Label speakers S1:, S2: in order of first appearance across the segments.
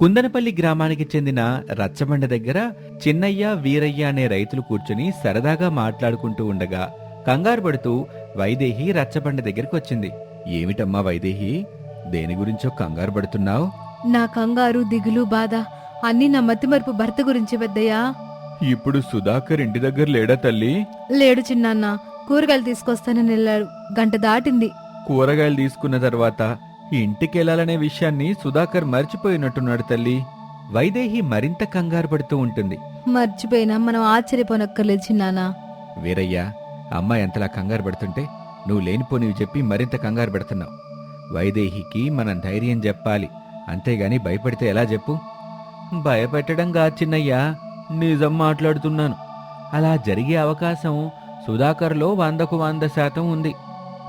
S1: కుందనపల్లి గ్రామానికి చెందిన రచ్చబండ దగ్గర చిన్నయ్య వీరయ్య అనే రైతులు కూర్చుని సరదాగా మాట్లాడుకుంటూ ఉండగా కంగారు పడుతూ వైదేహి రచ్చబండ దగ్గరికి వచ్చింది. ఏమిటమ్మా వైదేహి దేని గురించో కంగారు పడుతున్నావు?
S2: నా కంగారు దిగులు బాధ అన్నీ నా మతిమరుపు భర్త గురించి పెద్దయ్యా.
S1: ఇప్పుడు సుధాకర్ ఇంటి దగ్గర లేడా తల్లి?
S2: లేడు చిన్నాన్న కూరగాయలు తీసుకొస్తానని వెళ్ళాడు గంట దాటింది.
S1: కూరగాయలు తీసుకున్న తర్వాత ఇంటికెళ్ళాలనే విషయాన్ని సుధాకర్ మర్చిపోయినట్టున్నాడు తల్లి. వైదేహి మరింత కంగారు పడుతూ ఉంటుంది.
S2: మర్చిపోయినా మనం ఆశ్చర్యపోనక్కర్లేదు చిన్నాన్న
S1: వీరయ్య అమ్మ ఎంతలా కంగారు పడుతుంటే నువ్వు లేనిపోనివి చెప్పి మరింత కంగారు పెడుతున్నావు. వైదేహికి మనం ధైర్యం చెప్పాలి. అంతేగాని భయపడితే ఎలా చెప్పు? భయపెట్టడం కాదు చిన్నయ్యా నిజం మాట్లాడుతున్నాను. అలా జరిగే అవకాశం సుధాకర్లో వందకు వంద శాతం ఉంది.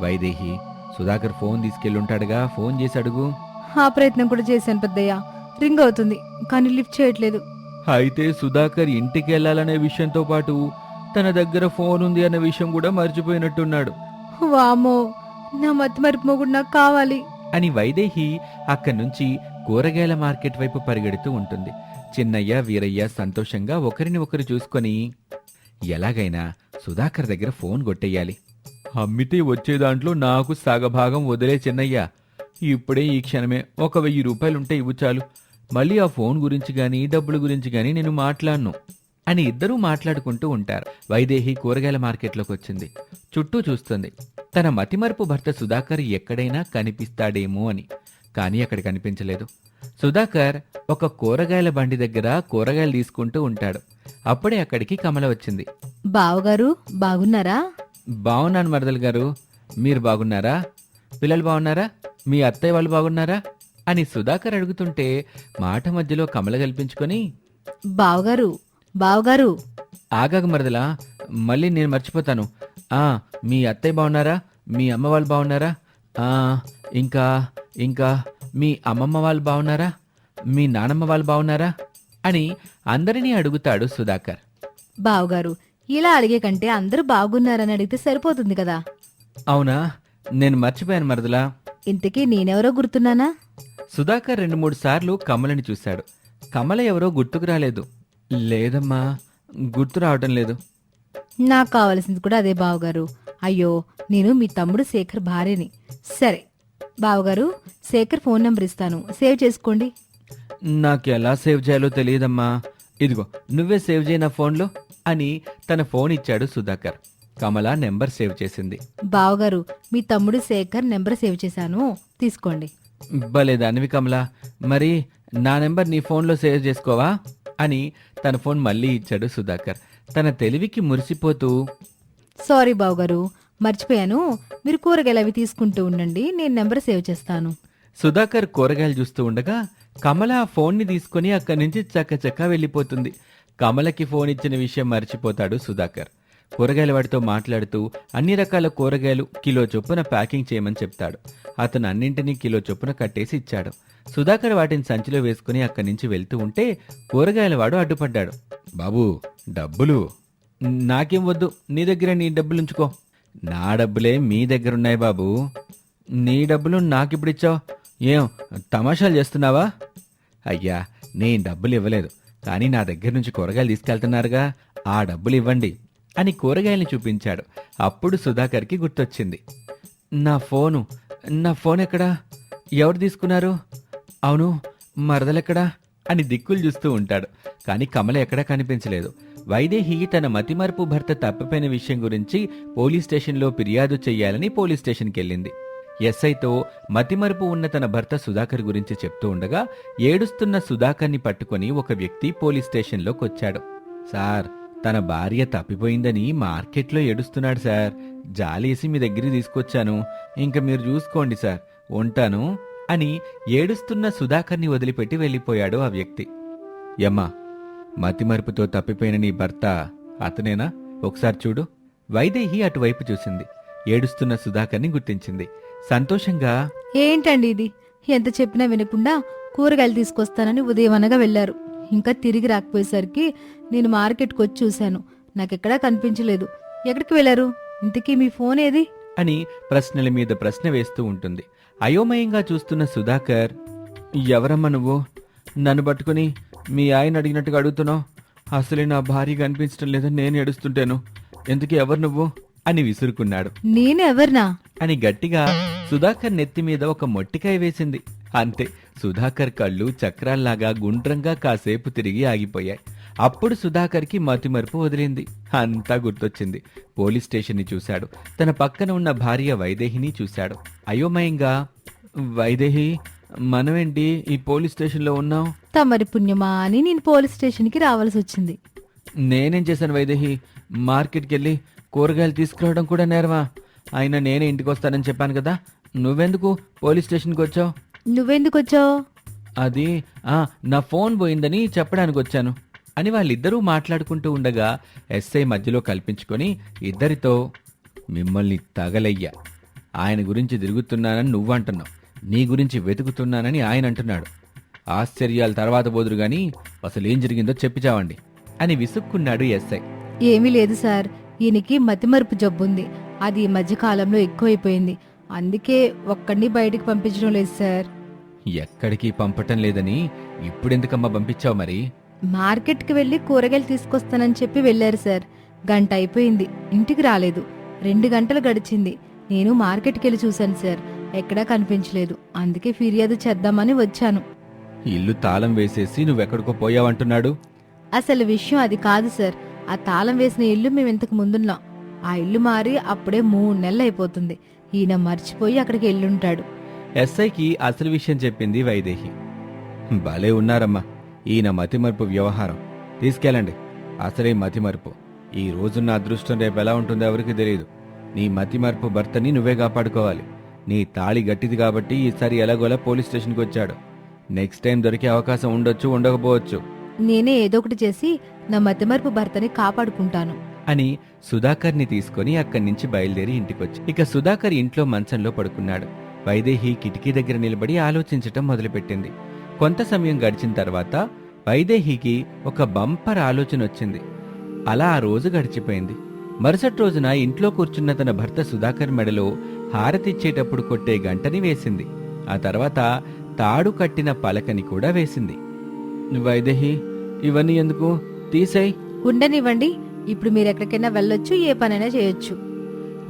S1: వైదేహి సుధాకర్ ఫోన్ తీసుకెళ్ళుంటాడుగా. ఫోన్ చేసి అడుగు.
S2: ఆ ప్రయత్నం కూడా చేశాను పెద్దయ్య. రింగ్ అవుతుంది కానీ లిఫ్ట్ చేయట్లేదు.
S1: అయితే సుధాకర్ ఇంటికి వెళ్ళాలనే విషయంతో పాటు తన దగ్గర ఫోన్ ఉంది అనే విషయం కూడా మర్చిపోయినట్టున్నాడు.
S2: వామో నా మతిమరుపు మొగుడు నాకు కావాలి.
S1: అని వైదేహి అక్కడి నుంచి కూరగాయల మార్కెట్ వైపు పరిగెడుతూ ఉంటుంది. చిన్నయ్య వీరయ్య సంతోషంగా ఒకరిని ఒకరు చూసుకొని ఎలాగైనా సుధాకర్ దగ్గర ఫోన్ కొట్టేయాలి. అమ్మితే వచ్చే దాంట్లో నాకు సగభాగం వదిలే చిన్నయ్య. ఇప్పుడే ఈ క్షణమే ఒక వెయ్యి రూపాయలుంటే ఇవ్వు చాలు. మళ్ళీ ఆ ఫోన్ గురించి గాని డబ్బుల గురించి గాని నేను మాట్లాడను అని ఇద్దరూ మాట్లాడుకుంటూ ఉంటారు. వైదేహి కూరగాయల మార్కెట్లోకి వచ్చింది. చుట్టూ చూస్తుంది. తన మతిమరుపు భర్త సుధాకర్ ఎక్కడైనా కనిపిస్తాడేమో అని. కానీ అక్కడ కనిపించలేదు. సుధాకర్ ఒక కూరగాయల బండి దగ్గర కూరగాయలు తీసుకుంటూ ఉంటాడు. అప్పుడే అక్కడికి కమల వచ్చింది.
S2: బావగారు బాగున్నారా?
S1: బాగున్నాను మరదలు గారు. మీరు బాగున్నారా? పిల్లలు బాగున్నారా? మీ అత్తయ్య వాళ్ళు బాగున్నారా? అని సుధాకర్ అడుగుతుంటే మాట మధ్యలో కమల కల్పించుకొని
S2: బావగారు బావగారు.
S1: ఆగాక మరదలా మళ్ళీ నేను మర్చిపోతాను. ఆ మీ అత్తయ్య బాగున్నారా? మీ అమ్మ వాళ్ళు బాగున్నారా? ఆ ఇంకా ఇంకా మీ అమ్మమ్మ వాళ్ళు బాగున్నారా? మీ నానమ్మ వాళ్ళు బాగున్నారా? అని అందరినీ అడుగుతాడు సుధాకర్.
S2: బావగారు ఇలా అడిగే కంటే అందరూ బాగున్నారని అడిగితే సరిపోతుంది కదా.
S1: అవునా? నేను మర్చిపోయాను మరదలా.
S2: ఇంతకీ నేనెవరో గుర్తున్నానా?
S1: సుధాకర్ రెండు మూడు సార్లు కమలని చూశాడు. కమల ఎవరో గుర్తుకు రాలేదు. లేదమ్మా గుర్తు రావటం లేదు.
S2: నాకు కావలసింది కూడా అదే బావగారు. అయ్యో నేను మీ తమ్ముడు శేఖర్ భార్యని. సరే బావగారు శేఖర్ ఫోన్ నంబర్ ఇస్తాను. సేవ్ చేసుకోండి.
S1: నాకు ఎలా సేవ్ చేయాలో తెలియదమ్మా. ఇదిగో నువ్వే సేవ్ చేయి నా ఫోన్లో. అని తన ఫోన్ ఇచ్చాడు సుధాకర్. కమల నెంబర్ సేవ్ చేసింది.
S2: బావగారు మీ తమ్ముడు శేఖర్ నెంబర్ సేవ్ చేశాను. తీసుకోండి.
S1: భలే దానివి కమల. మరి నా నెంబర్ నీ ఫోన్లో సేవ్ చేసుకోవా? అని తన ఫోన్ మళ్ళీ ఇచ్చాడు సుధాకర్. తన తెలివికి మురిసిపోతూ
S2: సారీ బావగారు మర్చిపోయాను. మీరు కూరగాయలు అవి తీసుకుంటూ ఉండండి నేను నెంబర్ సేవ్ చేస్తాను.
S1: సుధాకర్ కూరగాయలు చూస్తూ ఉండగా కమల ఆ ఫోన్ని తీసుకుని అక్కడి నుంచి చక్కచక్క వెళ్ళిపోతుంది. కమలకి ఫోన్ ఇచ్చిన విషయం మర్చిపోతాడు సుధాకర్. కూరగాయల వాడితో మాట్లాడుతూ అన్ని రకాల కూరగాయలు కిలో చొప్పున ప్యాకింగ్ చేయమని చెప్తాడు. అతను అన్నింటినీ కిలో చొప్పున కట్టేసి ఇచ్చాడు. సుధాకర్ వాటిని సంచిలో వేసుకుని అక్కడి నుంచి వెళ్తూ ఉంటే కూరగాయల వాడు అడ్డుపడ్డాడు. బాబు డబ్బులు? నాకేం వద్దు. నీ దగ్గర నీ డబ్బులు ఉంచుకో. నా డబ్బులే మీ దగ్గర ఉన్నాయి బాబు. నీ డబ్బులు నాకిప్పుడు ఇచ్చావు? ఏం తమాషాలు చేస్తున్నావా? అయ్యా నేను డబ్బులు ఇవ్వలేదు. కానీ నా దగ్గర నుంచి కూరగాయలు తీసుకెళ్తున్నారుగా. ఆ డబ్బులు ఇవ్వండి అని కూరగాయల్ని చూపించాడు. అప్పుడు సుధాకర్కి గుర్తొచ్చింది. నా ఫోను నా ఫోన్ ఎక్కడా? ఎవరు తీసుకున్నారు? అవును మరదలెక్కడా? అని దిక్కులు చూస్తూ ఉంటాడు. కానీ కమల ఎక్కడా కనిపించలేదు. వైదేహి తన మతిమరుపు భర్త తప్పిపోయిన విషయం గురించి పోలీస్ స్టేషన్లో ఫిర్యాదు చేయాలని పోలీస్ స్టేషన్కి వెళ్ళింది ఎస్ఐతో మతిమరుపు ఉన్న తన భర్త సుధాకర్ గురించి చెప్తూ ఉండగా ఏడుస్తున్న సుధాకర్ని పట్టుకొని ఒక వ్యక్తి పోలీస్ స్టేషన్లోకి వచ్చాడు. సార్ తన భార్య తప్పిపోయిందని మార్కెట్లో ఏడుస్తున్నాడు సార్. జాలేసి మీ దగ్గరికి తీసుకొచ్చాను. ఇంక మీరు చూసుకోండి సార్. ఉంటాను అని ఏడుస్తున్న సుధాకర్ని వదిలిపెట్టి వెళ్ళిపోయాడు ఆ వ్యక్తి. యమ్మా మతిమరుపుతో తప్పిపోయిన నీ భర్త అతనేనా? ఒకసారి చూడు. వైదేహి అటువైపు చూసింది. ఏడుస్తున్న సుధాకర్ని గుర్తించింది. సంతోషంగా?
S2: ఏంటండి ఇది? ఎంత చెప్పినా వినకుండా కూరగాయలు తీసుకొస్తానని ఉదయం అనగా వెళ్ళారు ఇంకా తిరిగి రాకపోయేసరికి నేను మార్కెట్కి వచ్చి చూశాను. నాకెక్కడా కనిపించలేదు. ఎక్కడికి వెళ్ళారు ఇంతకీ మీ ఫోన్ ఏది?
S1: అని ప్రశ్నల మీద ప్రశ్న వేస్తూ ఉంటుంది. అయోమయంగా చూస్తున్న సుధాకర్ ఎవరమ్మా నువ్వు? నన్ను పట్టుకుని మీ ఆయన అడిగినట్టుగా అడుగుతున్నావు? అసలే నా భార్య కనిపించడం లేదని నేను ఏడుస్తుంటాను. ఎందుకు ఎవరు నువ్వు? అని విసురుకున్నాడు.
S2: నేను ఎవరినా?
S1: అని గట్టిగా సుధాకర్ నెత్తి మీద ఒక మొట్టికాయ వేసింది. అంతే సుధాకర్ కళ్ళు చక్రాల్లాగా గుండ్రంగా కాసేపు తిరిగి ఆగిపోయాయి. అప్పుడు సుధాకర్కి మతిమరుపు వదిలింది. అంతా గుర్తొచ్చింది. పోలీస్ స్టేషన్ని చూశాడు. తన పక్కన ఉన్న భార్య వైదేహిని చూశాడు. అయోమయంగా వైదేహి మనమేంటి ఈ పోలీస్ స్టేషన్లో ఉన్నాం
S2: తమరి పుణ్యమా అని నేను పోలీస్ స్టేషన్కి రావాల్సి వచ్చింది.
S1: నేనేం చేశాను వైదేహి? మార్కెట్కి వెళ్ళి కూరగాయలు తీసుకురావడం కూడా నేరమా? అయినా నేనే ఇంటికి వస్తానని చెప్పాను కదా. నువ్వెందుకు పోలీస్ స్టేషన్కి వచ్చావు?
S2: నువ్వెందుకు వచ్చావు
S1: అది ఆ నా ఫోన్ పోయిందని చెప్పడానికి వచ్చాను అని వాళ్ళిద్దరూ మాట్లాడుకుంటూ ఉండగా ఎస్ఐ మధ్యలో కల్పించుకొని ఇద్దరితో మిమ్మల్ని తగలయ్యా. ఆయన గురించి తిరుగుతున్నానని నువ్వంటున్నావు. నీ గురించి వెతుకుతున్నానని ఆయన అంటున్నాడు. ఆశ్చర్యాల తర్వాత పోదురు గాని అసలు ఏం జరిగిందో చెప్పిచావండి. అని విసుక్కున్నాడు ఎస్ఐ.
S2: ఏమీ లేదు సార్. ఈయనకి మతిమరుపు జబ్బుంది. అది ఈ మధ్య కాలంలో ఎక్కువైపోయింది. అందుకే ఒక్కడిని బయటికి పంపించడం లేదు సార్.
S1: ఎక్కడికి పంపటం లేదని ఇప్పుడెందుకమ్మా పంపించావు మరి?
S2: మార్కెట్కి వెళ్ళి కూరగాయలు తీసుకొస్తానని చెప్పి వెళ్ళారు సార్. గంట అయిపోయింది. ఇంటికి రాలేదు. రెండు గంటలు గడిచింది. నేను మార్కెట్కి వెళ్ళి చూశాను సార్. ఎక్కడా కనిపించలేదు. అందుకే ఫిర్యాదు చేద్దామని వచ్చాను.
S1: ఇల్లు తాళం వేసేసి నువ్వెక్కడికో పోయావంటున్నాడు?
S2: అసలు విషయం అది కాదు సార్. ఆ తాళం వేసిన ఇల్లు మేము ఇంతకు ముందున్నాం. ఆ ఇల్లు మారి అప్పుడే మూడు నెలలు అయిపోతుంది ఈయన మర్చిపోయి అక్కడికి వెళ్ళుంటాడు
S1: ఎస్ఐకి అసలు విషయం చెప్పింది వైదేహి. భలే ఉన్నారమ్మా. ఈయన మతిమరుపు వ్యవహారం. తీసుకెళ్ళండి. అసలే మతిమరుపు. ఈ రోజున్న అదృష్టం రేపు ఎలా ఉంటుందో ఎవరికి తెలియదు నీ మతిమరుపు భర్తని నువ్వే కాపాడుకోవాలి. నీ తాళి గట్టిది కాబట్టి ఈసారి ఎలాగోలా పోలీస్ స్టేషన్కి వచ్చాడు. నెక్స్ట్ టైం దొరికే అవకాశం ఉండొచ్చు ఉండకపోవచ్చు.
S2: నేనే ఏదో ఒకటి చేసి నా మతిమరుపు భర్తని కాపాడుకుంటాను.
S1: అని సుధాకర్ని తీసుకొని అక్కడి నుంచి బయలుదేరి ఇంటికొచ్చి ఇక సుధాకర్ ఇంట్లో మంచంలో పడుకున్నాడు. వైదేహి కిటికీ దగ్గర నిలబడి ఆలోచించటం మొదలుపెట్టింది. కొంత సమయం గడిచిన తర్వాత వైదేహికి ఒక బంపర్ ఆలోచన వచ్చింది అలా ఆ రోజు గడిచిపోయింది. మరుసటి రోజున ఇంట్లో కూర్చున్న తన భర్త సుధాకర్ మెడలో హారతిచ్చేటప్పుడు కొట్టే గంటని వేసింది. ఆ తర్వాత తాడు కట్టిన పలకని కూడా వేసింది. వైదేహి ఇవన్నీ ఎందుకు? తీసేయ్.
S2: ఉండనివ్వండి ఇప్పుడు మీరు ఎక్కడికైనా వెళ్ళొచ్చు ఏ పనైనా చేయొచ్చు.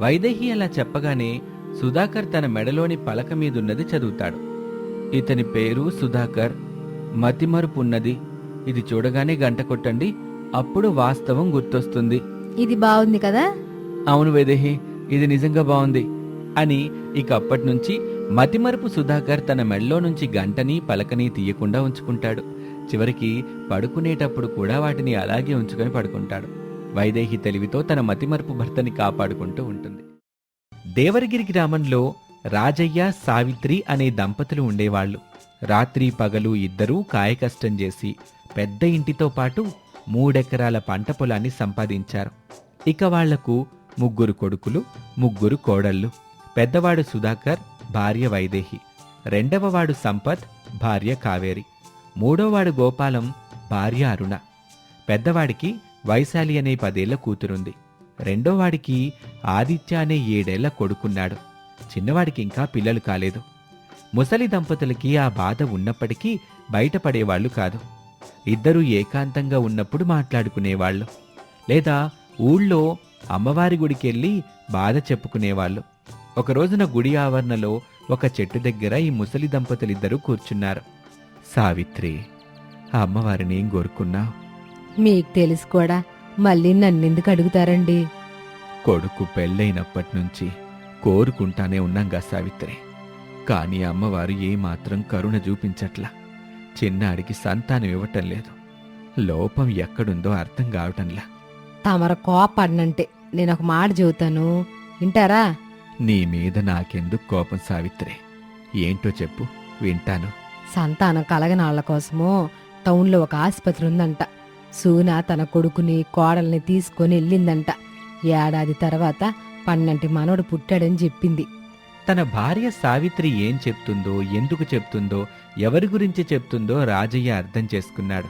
S1: వైదేహి అలా చెప్పగానే సుధాకర్ తన మెడలోని పలక మీదున్నది చదువుతాడు. ఇతని పేరు సుధాకర్ మతిమరుపున్నది ఇది చూడగానే గంట కొట్టండి అప్పుడు వాస్తవం గుర్తొస్తుంది.
S2: ఇది బాగుంది కదా?
S1: అవును వైదేహి ఇది నిజంగా బాగుంది అని ఇక అప్పటి నుంచి మతిమరుపు సుధాకర్ తన మెడలో నుంచి గంటని పలకని తీయకుండా ఉంచుకుంటాడు. చివరికి పడుకునేటప్పుడు కూడా వాటిని అలాగే ఉంచుకొని పడుకుంటాడు. వైదేహి తెలివితో తన మతిమరుపు భర్తని కాపాడుకుంటూ ఉంటుంది. దేవరగిరి గ్రామంలో రాజయ్య సావిత్రి అనే దంపతులు ఉండేవాళ్ళు. రాత్రి పగలు ఇద్దరూ కాయకష్టం చేసి పెద్ద ఇంటితో పాటు మూడెకరాల పంట పొలాన్ని సంపాదించారు. ఇక వాళ్ళకు ముగ్గురు కొడుకులు ముగ్గురు కోడళ్ళు. పెద్దవాడు సుధాకర్ భార్య వైదేహి. రెండవవాడు సంపత్ భార్య కావేరి. మూడోవాడు గోపాలం భార్య అరుణ. పెద్దవాడికి వైశాలి అనే పదేళ్ళ కూతురుంది. రెండోవాడికి ఆదిత్య అనే ఏడేళ్ళ కొడుకున్నాడు. చిన్నవాడికి ఇంకా పిల్లలు కాలేదు. ముసలి దంపతులకి ఆ బాధ ఉన్నప్పటికీ బయటపడేవాళ్ళు కాదు. ఇద్దరూ ఏకాంతంగా ఉన్నప్పుడు మాట్లాడుకునేవాళ్ళు. లేదా ఊళ్ళో అమ్మవారి గుడికెళ్ళి బాధ చెప్పుకునేవాళ్ళు. ఒక రోజున గుడి ఆవరణలో ఒక చెట్టు దగ్గర ఈ ముసలి దంపతులిద్దరూ కూర్చున్నారు. సావిత్రి ఆ అమ్మవారిని కోరుకున్నావు?
S2: మీకు తెలుసు కూడా మళ్ళీ నన్నెందుకు అడుగుతారండి?
S1: కొడుకు పెళ్ళైనప్పటి నుంచి కోరుకుంటానే ఉన్నాంగా సావిత్రి. కానీ అమ్మవారు ఏమాత్రం కరుణ చూపించట్లా. చిన్నాడికి సంతానం ఇవ్వటం లేదు. లోపం ఎక్కడుందో అర్థం కావటంలా.
S2: తమర కోపడినంటే నేను ఒక మాట చెబుతాను. వింటారా?
S1: నీ మీద నాకెందుకు కోపం సావిత్రి? ఏంటో చెప్పు వింటాను.
S2: సంతానం కలగని వాళ్ళ కోసము టౌన్లో ఒక ఆసుపత్రి ఉందంట. సూన తన కొడుకుని కోడల్ని తీసుకొని వెళ్ళిందంట. ఏడాది తర్వాత పన్నంటి మనవడు పుట్టాడని చెప్పింది.
S1: తన భార్య సావిత్రి ఏం చెప్తుందో ఎందుకు చెప్తుందో ఎవరి గురించి చెప్తుందో రాజయ్య అర్థం చేసుకున్నాడు.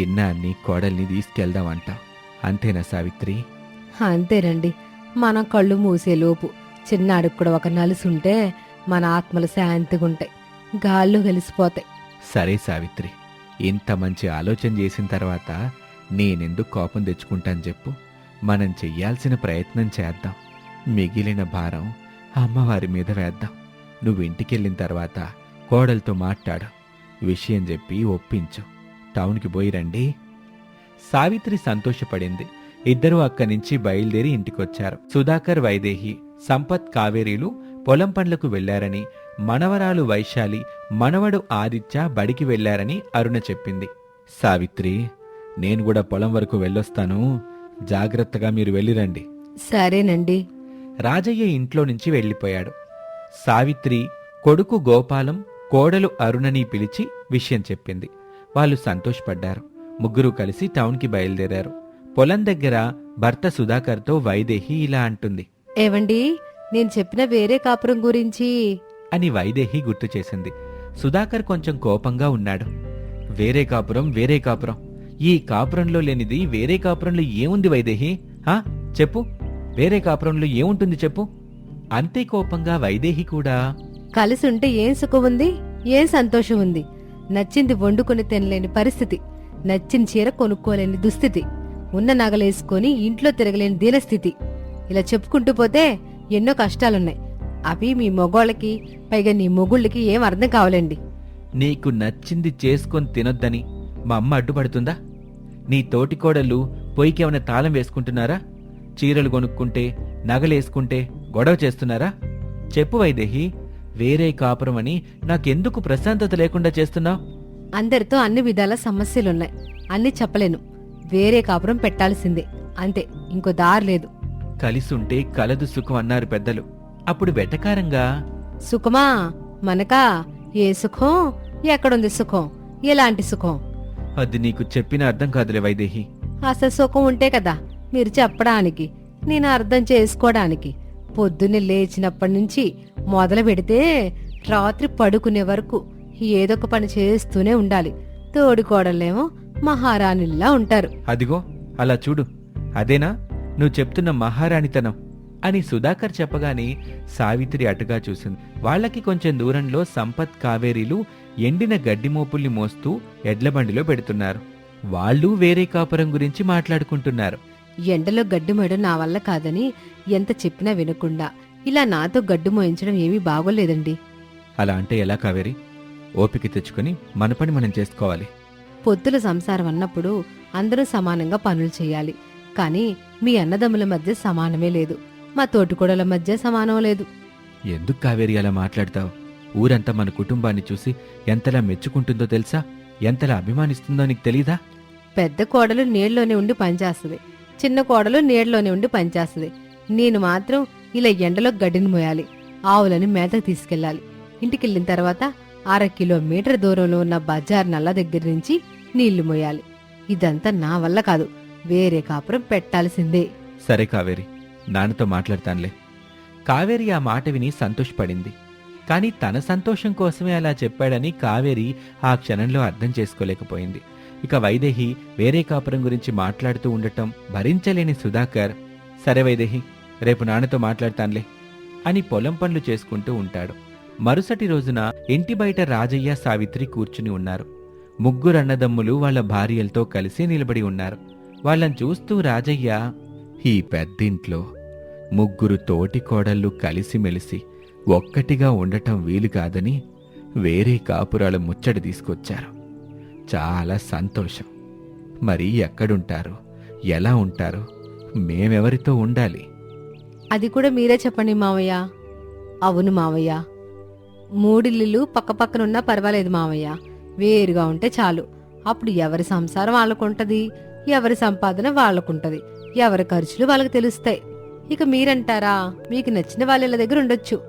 S1: చిన్నాన్ని కోడల్ని తీసుకెళ్దామంట. అంతేనా సావిత్రి?
S2: అంతేనండి. మన కళ్ళు మూసేలోపు చిన్నాడికి కూడా ఒక నలుసుంటే మన ఆత్మలు శాంతిగా ఉంటాయి గాల్లో కలిసిపోతాయి.
S1: సరే సావిత్రి. ఇంత మంచి ఆలోచన చేసిన తర్వాత నేనెందుకు కోపం తెచ్చుకుంటాను చెప్పు. మనం చెయ్యాల్సిన ప్రయత్నం చేద్దాం. మిగిలిన భారం అమ్మవారి మీద వేద్దాం. నువ్వు ఇంటికెళ్ళిన తర్వాత కోడలతో మాట్లాడు. విషయం చెప్పి ఒప్పించు. టౌన్కి పోయి రండి. సావిత్రి సంతోషపడింది. ఇద్దరూ అక్కడి నుంచి బయలుదేరి ఇంటికొచ్చారు. సుధాకర్ వైదేహి సంపత్ కావేరీలు పొలం పనులకు వెళ్ళారని మనవరాలు వైశాలి మనవడు ఆదిత్య బడికి వెళ్ళారని అరుణ చెప్పింది. సావిత్రి నేను కూడా పొలం వరకు వెళ్ళొస్తాను. జాగ్రత్తగా మీరు వెళ్ళిరండి.
S2: సరేనండి.
S1: రాజయ్య ఇంట్లో నుంచి వెళ్ళిపోయాడు. సావిత్రి కొడుకు గోపాలం కోడలు అరుణని పిలిచి విషయం చెప్పింది. వాళ్ళు సంతోషపడ్డారు. ముగ్గురు కలిసి టౌన్కి బయలుదేరారు. పొలం దగ్గర భర్త సుధాకర్తో వైదేహి ఇలా అంటుంది.
S2: ఏవండి నేను చెప్పిన వేరే కాపురం గురించి?
S1: అని వైదేహి గుర్తు చేసింది. సుధాకర్ కొంచెం కోపంగా ఉన్నాడు. వేరే కాపురం వేరే కాపురం. ఈ కాపురంలో లేనిది వేరే కాపురంలో ఏముంది వైదేహి? ఆ చెప్పు. వేరే కాపురంలో ఏముంటుంది చెప్పు? అంతే కోపంగా వైదేహి కూడా
S2: కలిసి ఉంటే ఏం సుఖం ఉంది ఏం సంతోషం ఉంది నచ్చింది వండుకొని తినలేని పరిస్థితి. నచ్చిన చీర కొనుక్కోలేని దుస్థితి. ఉన్న నగలేసుకొని ఇంట్లో తిరగలేని దీనస్థితి. ఇలా చెప్పుకుంటూ పోతే ఎన్నో కష్టాలున్నాయి. అవి మీ మొగోళ్ళకి పైగా నీ మొగుళ్ళకి ఏం అర్థం కావాలండి.
S1: నీకు నచ్చింది చేసుకొని తినొద్దని మా అమ్మ అడ్డుపడుతుందా? నీ తోటికోడళ్ళు పొయ్యికేమైనా తాళం వేసుకుంటున్నారా? చీరలు కొనుక్కుంటే నగలేసుకుంటే గొడవ చేస్తున్నారా? చెప్పు వైదేహి వేరే కాపురం అని నాకెందుకు ప్రశాంతత లేకుండా చేస్తున్నావు?
S2: అందరితో అన్ని విధాల సమస్యలున్నాయి. అన్ని చెప్పలేను. వేరే కాపురం పెట్టాల్సిందే. అంతే ఇంకో దారి లేదు.
S1: కలిసుంటే కలదు సుఖం అన్నారు పెద్దలు. అప్పుడు వెటకారంగా
S2: సుఖమా మనకా ఏ సుఖం? ఎక్కడుంది సుఖం? ఎలాంటి సుఖం?
S1: అది నీకు చెప్పిన అర్థం కాదులే వైదేహి.
S2: అసలు సుఖం ఉంటే కదా మీరు చెప్పడానికి నేను అర్థం చేసుకోవడానికి పొద్దున్నే లేచినప్పటి నుంచి మొదలు పెడితే రాత్రి పడుకునే వరకు ఏదో ఒక పని చేస్తూనే ఉండాలి. తోడికోడలేమో మహారాణిల్లా ఉంటారు.
S1: అదిగో అలా చూడు. అదేనా? నువ్వు చెప్తున్న మహారాణితనం. అని సుధాకర్ చెప్పగానే సావిత్రి అటుగా చూసింది. వాళ్ళకి కొంచెం దూరంలో సంపత్ కావేరీలు ఎండిన గడ్డి మోపుల్ని మోస్తూ ఎడ్లబండిలో పెడుతున్నారు. వాళ్ళు వేరే కాపురం గురించి మాట్లాడుకుంటున్నారు.
S2: ఎండలో గడ్డి మోయడం నా వల్ల కాదని ఎంత చెప్పినా వినకుండా ఇలా నాతో గడ్డి మోయించడం ఏమీ బాగోలేదండి.
S1: అలా అంటే ఎలా కావేరి? ఓపిక తెచ్చుకొని మన పని మనం చేసుకోవాలి.
S2: పొత్తుల సంసారం అన్నప్పుడు అందరూ సమానంగా పనులు చేయాలి. కానీ మీ అన్నదమ్ముల మధ్య సమానమే లేదు. మా తోటికోడల మధ్య సమానం లేదు.
S1: ఎందుకు కావేరి అలా మాట్లాడతావు? ఊరంతా మన కుటుంబాన్ని చూసి ఎంతలా మెచ్చుకుంటుందో తెలుసా? ఎంతలా అభిమానిస్తుందో నీకు తెలీదా?
S2: పెద్ద కోడలు నీళ్ళలోనే ఉండి పనిచేస్తుంది. చిన్న కోడలు నీళ్ళలోనే ఉండి పనిచేస్తుంది. నేను మాత్రం ఇలా ఎండలో గడ్డిని మోయాలి ఆవులని మేతకు తీసుకెళ్ళాలి. ఇంటికెళ్ళిన తర్వాత అర కిలోమీటర్ దూరంలో ఉన్న బజార్ నల్ల దగ్గర నుంచి నీళ్ళు మోయాలి. ఇదంతా నా వల్ల కాదు వేరే కాపురం పెట్టాల్సిందే.
S1: సరే కావేరి. నాన్నతో మాట్లాడతానులే. కావేరి ఆ మాట విని సంతోషపడింది. కానీ తన సంతోషం కోసమే అలా చెప్పాడని కావేరి ఆ క్షణంలో అర్థం చేసుకోలేకపోయింది. ఇక వైదేహి వేరే కాపురం గురించి మాట్లాడుతూ ఉండటం భరించలేని సుధాకర్ సరే వైదేహి రేపు నాన్నతో మాట్లాడతానులే అని పొలం పనులు చేసుకుంటూ ఉంటాడు. మరుసటి రోజున ఇంటి బయట రాజయ్య సావిత్రి కూర్చుని ఉన్నారు. ముగ్గురు అన్నదమ్ములు వాళ్ళ భార్యలతో కలిసి నిలబడి ఉన్నారు. వాళ్ళని చూస్తూ రాజయ్య ఈ పెద్దింట్లో ముగ్గురు తోటి కోడళ్ళు కలిసిమెలిసి ఒక్కటిగా ఉండటం వీలు కాదని వేరే కాపురాల ముచ్చట తీసుకొచ్చారు. చాలా సంతోషం. మరి ఎక్కడుంటారు? ఎలా ఉంటారు? మేమెవరితో ఉండాలి?
S2: అది కూడా మీరే చెప్పండి మావయ్య. అవును మావయ్య. మూడిల్లు పక్కపక్కన ఉన్నా పర్వాలేదు మావయ్య. వేరుగా ఉంటే చాలు. అప్పుడు ఎవరి సంసారం వాళ్ళకుంటది? ఎవరి సంపాదన వాళ్ళకుంటది? ఎవరి ఖర్చులు వాళ్ళకి తెలుస్తాయి. ఇక మీరంటారా? మీకు నచ్చిన వాళ్ళ దగ్గర ఉండొచ్చు.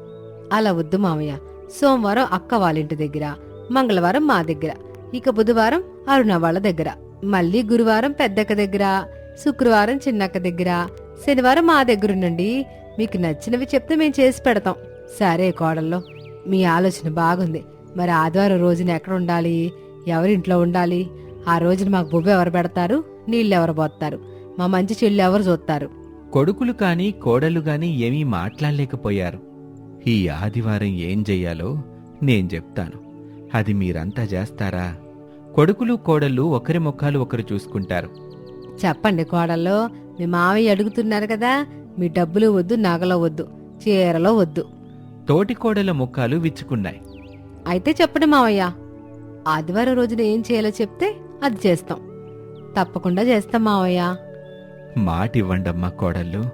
S2: అలా వద్దు మావయ్య సోమవారం అక్క వాళ్ళింటి దగ్గర మంగళవారం మా దగ్గర ఇక బుధవారం అరుణ వాళ్ళ దగ్గర మళ్ళీ గురువారం పెద్దక్క దగ్గర శుక్రవారం చిన్నక్క దగ్గర శనివారం మా దగ్గరుండండి. మీకు నచ్చినవి చెప్తే మేము చేసి పెడతాం. సరే కోడల్లో మీ ఆలోచన బాగుంది. మరి ఆదివారం రోజున ఎక్కడ ఉండాలి? ఎవరింట్లో ఉండాలి? ఆ రోజున మాకు బొబ్బు ఎవరు పెడతారు? నీళ్ళు ఎవరు పోస్తారు? మా మంచి చెల్లి ఎవరు చూస్తారు?
S1: కొడుకులు కాని కోడలు గాని ఏమీ మాట్లాడలేకపోయారు. ఈ ఆదివారం ఏం చెయ్యాలో నేను చెప్తాను అది మీరంతా చేస్తారా కొడుకులు కోడళ్ళు ఒకరి ముఖాలు ఒకరు చూసుకుంటారు.
S2: చెప్పండి కోడల్లో మీ మావయ్య అడుగుతున్నారు కదా మీ డబ్బులు వద్దు నగలో వద్దు చీరలో వద్దు.
S1: తోటి కోడల ముఖాలు విచ్చుకున్నాయి.
S2: అయితే చెప్పండి మావయ్య ఆదివారం రోజున ఏం చేయాలో చెప్తే అది చేస్తాం. తప్పకుండా చేస్తాం మావయ్య.
S1: మాటివ్వండమ్మా కోడళ్ళు.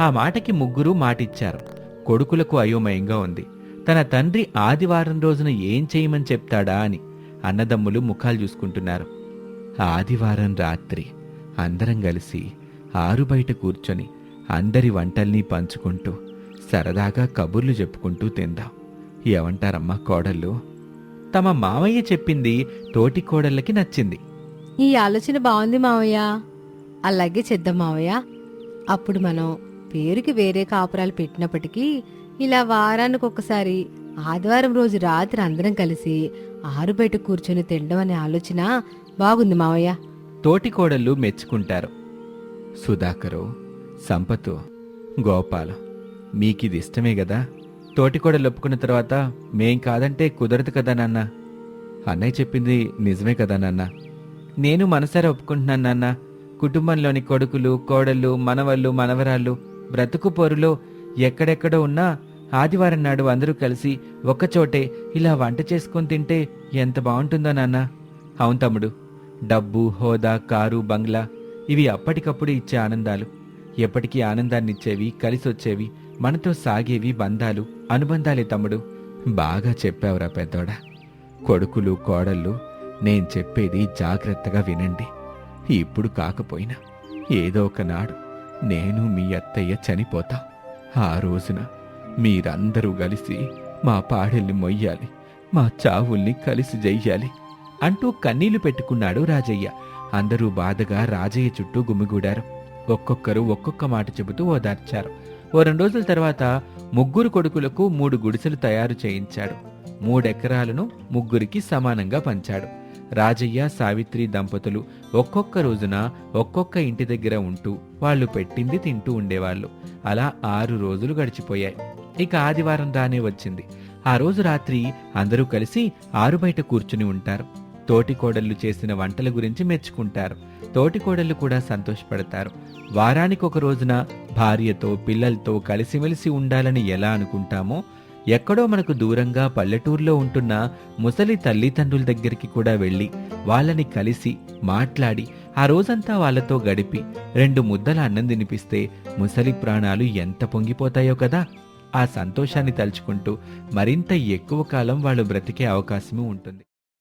S1: ఆ మాటకి ముగ్గురు మాటిచ్చారు. కొడుకులకు అయోమయంగా ఉంది. తన తండ్రి ఆదివారం రోజున ఏం చేయమని చెప్తాడా అని అన్నదమ్ములు ముఖాలు చూసుకుంటున్నారు. ఆదివారం రాత్రి అందరం కలిసి ఆరు బయట కూర్చొని అందరి వంటల్ని పంచుకుంటూ సరదాగా కబుర్లు చెప్పుకుంటూ తిందాం. ఏమంటారమ్మా కోడళ్ళు? తమ మామయ్య చెప్పింది తోటి కోడళ్ళకి నచ్చింది.
S2: ఈ ఆలోచన బాగుంది మావయ్య. అలాగే చేద్దాం మావయ్య. అప్పుడు మనం పేరుకి వేరే కాపురాలు పెట్టినప్పటికీ ఇలా వారానికి ఒకసారి ఆదివారం రోజు రాత్రి అందరం కలిసి ఆరు బయట కూర్చొని తినడం అనే ఆలోచన బాగుంది మావయ్య.
S1: తోటికోడళ్ళు మెచ్చుకుంటారు. సుధాకరు సంపతు గోపాలు మీకిది ఇష్టమే కదా తోటికోడలు ఒప్పుకున్న తర్వాత మేం కాదంటే కుదరదు కదా నాన్న? అన్నయ్య చెప్పింది నిజమే కదా నాన్న? నేను మనసారా ఒప్పుకుంటున్నాను నాన్న? కుటుంబంలోని కొడుకులు కోడళ్ళు మనవళ్ళు మనవరాళ్ళు బ్రతుకు పొరులో ఎక్కడెక్కడ ఉన్నా ఆదివారం నాడు అందరూ కలిసి ఒక్కచోటే ఇలా వంట చేసుకొని తింటే ఎంత బాగుంటుందో నాన్న. అవును తమ్ముడు డబ్బు హోదా కారు బంగ్లా ఇవి అప్పటికప్పుడు ఇచ్చే ఆనందాలు. ఎప్పటికీ ఆనందాన్నిచ్చేవి కలిసొచ్చేవి మనతో సాగేవి బంధాలు అనుబంధాలే తమ్ముడు. బాగా చెప్పావురా పెద్దోడా. కొడుకులు కోడళ్ళు నేను చెప్పేది జాగ్రత్తగా వినండి. ఇప్పుడు కాకపోయినా ఏదో ఒకనాడు నేను మీ అత్తయ్య చనిపోతా. ఆ రోజున మీరందరూ కలిసి మా పాడెల్ని మొయ్యాలి మా చావుల్ని కలిసి జెయ్యాలి అంటూ కన్నీళ్ళు పెట్టుకున్నాడు రాజయ్య. అందరూ బాధగా రాజయ్య చుట్టూ గుమిగూడారు. ఒక్కొక్కరు ఒక్కొక్క మాట చెబుతూ ఓదార్చారు. ఓ రెండు రోజుల తర్వాత ముగ్గురు కొడుకులకు మూడు గుడిసెలు తయారు చేయించాడు. మూడెకరాలను ముగ్గురికి సమానంగా పంచాడు. రాజయ్య సావిత్రి దంపతులు ఒక్కొక్క రోజున ఒక్కొక్క ఇంటి దగ్గర ఉంటూ వాళ్ళు పెట్టింది తింటూ ఉండేవాళ్ళు. అలా ఆరు రోజులు గడిచిపోయాయి. ఇక ఆదివారం రానే వచ్చింది. ఆ రోజు రాత్రి అందరూ కలిసి ఆరు బయట కూర్చుని ఉంటారు. తోటికోడళ్ళు చేసిన వంటల గురించి మెచ్చుకుంటారు. తోటికోడళ్ళు కూడా సంతోషపడతారు. వారానికి ఒక రోజున భార్యతో పిల్లలతో కలిసిమెలిసి ఉండాలని ఎలా అనుకుంటామో ఎక్కడో మనకు దూరంగా పల్లెటూరులో ఉంటున్న ముసలి తల్లిదండ్రుల దగ్గరికి కూడా వెళ్ళి వాళ్ళని కలిసి మాట్లాడి ఆ రోజంతా వాళ్ళతో గడిపి రెండు ముద్దల అన్నం తినిపిస్తే ముసలి ప్రాణాలు ఎంత పొంగిపోతాయో కదా. ఆ సంతోషాన్ని తలుచుకుంటూ మరింత ఎక్కువ కాలం వాళ్ళు బ్రతికే అవకాశము ఉంటుంది.